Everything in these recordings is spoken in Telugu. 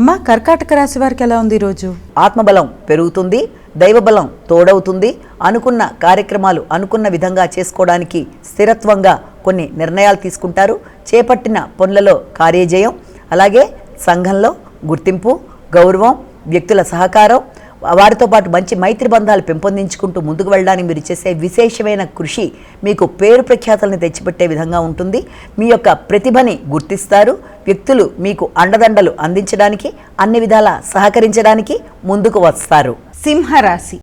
అమ్మా కర్కాటక రాశి వారికి ఎలా ఉంది ఈరోజు? ఆత్మబలం పెరుగుతుంది దైవబలం తోడవుతుంది. అనుకున్న కార్యక్రమాలు అనుకున్న విధంగా చేసుకోవడానికి స్థిరత్వంగా కొన్ని నిర్ణయాలు తీసుకుంటారు. చేపట్టిన పనులలో కార్యజయం అలాగే సంఘంలో గుర్తింపు గౌరవం వ్యక్తుల సహకారం వారితో పాటు మంచి మైత్రి బంధాలు పెంపొందించుకుంటూ ముందుకు వెళ్ళడానికి మీరు చేసే విశేషమైన కృషి మీకు పేరు ప్రఖ్యాతలను తెచ్చిపెట్టే విధంగా ఉంటుంది. మీ యొక్క ప్రతిభని గుర్తిస్తారు. వ్యక్తులు మీకు అండదండలు అందించడానికి అన్ని విధాల సహకరించడానికి ముందుకు వస్తారు. సింహరాశి.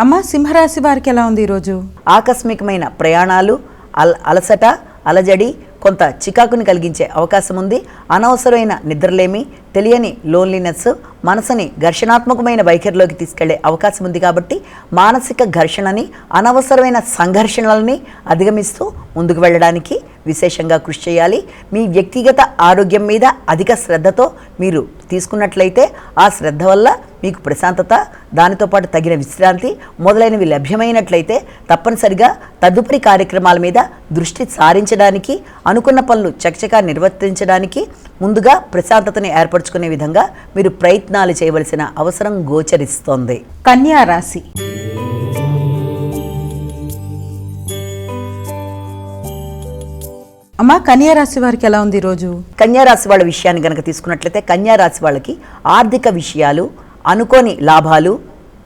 అమ్మా సింహరాశి వారికి ఎలా ఉంది ఈరోజు? ఆకస్మికమైన ప్రయాణాలు అల అలసట అలజడి కొంత చికాకుని కలిగించే అవకాశం ఉంది. అనవసరమైన నిద్రలేమి తెలియని లోన్లీనెస్ మనసుని ఘర్షణాత్మకమైన వైఖరిలోకి తీసుకెళ్ళే అవకాశం ఉంది కాబట్టి మానసిక ఘర్షణని అనవసరమైన సంఘర్షణలని అధిగమిస్తూ ముందుకు వెళ్ళడానికి విశేషంగా కృషి చేయాలి. మీ వ్యక్తిగత ఆరోగ్యం మీద అధిక శ్రద్ధతో మీరు తీసుకున్నట్లయితే ఆ శ్రద్ధ వల్ల మీకు ప్రశాంతత దానితో పాటు తగిన విశ్రాంతి మొదలైనవి లభ్యమైనట్లయితే తప్పనిసరిగా తదుపరి కార్యక్రమాల మీద దృష్టి సారించడానికి అనుకున్న పనులు చకచకా నిర్వర్తించడానికి ముందుగా ప్రశాంతతని ఏర్పరచుకునే విధంగా మీరు ప్రయత్నాలు చేయవలసిన అవసరం గోచరిస్తోంది. కన్యా రాశి. అమ్మా కన్యా రాశి వారికి ఎలా ఉంది ఈరోజు కన్యారాశి వాళ్ళ విషయాన్ని కనుక తీసుకున్నట్లయితే కన్యారాశి వాళ్ళకి ఆర్థిక విషయాలు అనుకోని లాభాలు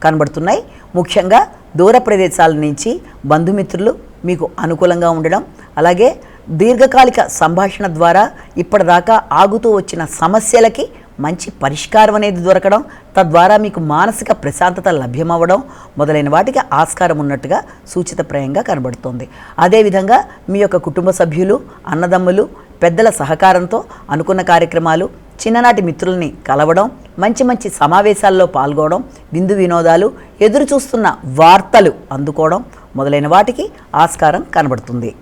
కనబడుతున్నాయి. ముఖ్యంగా దూర ప్రదేశాల నుంచి బంధుమిత్రులు మీకు అనుకూలంగా ఉండడం అలాగే దీర్ఘకాలిక సంభాషణ ద్వారా ఇప్పటిదాకా ఆగుతూ వచ్చిన సమస్యలకి మంచి పరిష్కారం అనేది దొరకడం తద్వారా మీకు మానసిక ప్రశాంతత లభ్యమవ్వడం మొదలైన వాటికి ఆస్కారం ఉన్నట్టుగా సూచితప్రాయంగా కనబడుతోంది. అదేవిధంగా మీ యొక్క కుటుంబ సభ్యులు అన్నదమ్ములు పెద్దల సహకారంతో అనుకున్న కార్యక్రమాలు చిన్ననాటి మిత్రుల్ని కలవడం మంచి మంచి సమావేశాల్లో పాల్గొనడం విందు వినోదాలు ఎదురు చూస్తున్న వార్తలు అందుకోవడం మొదలైన వాటికి ఆస్కారం కనబడుతుంది.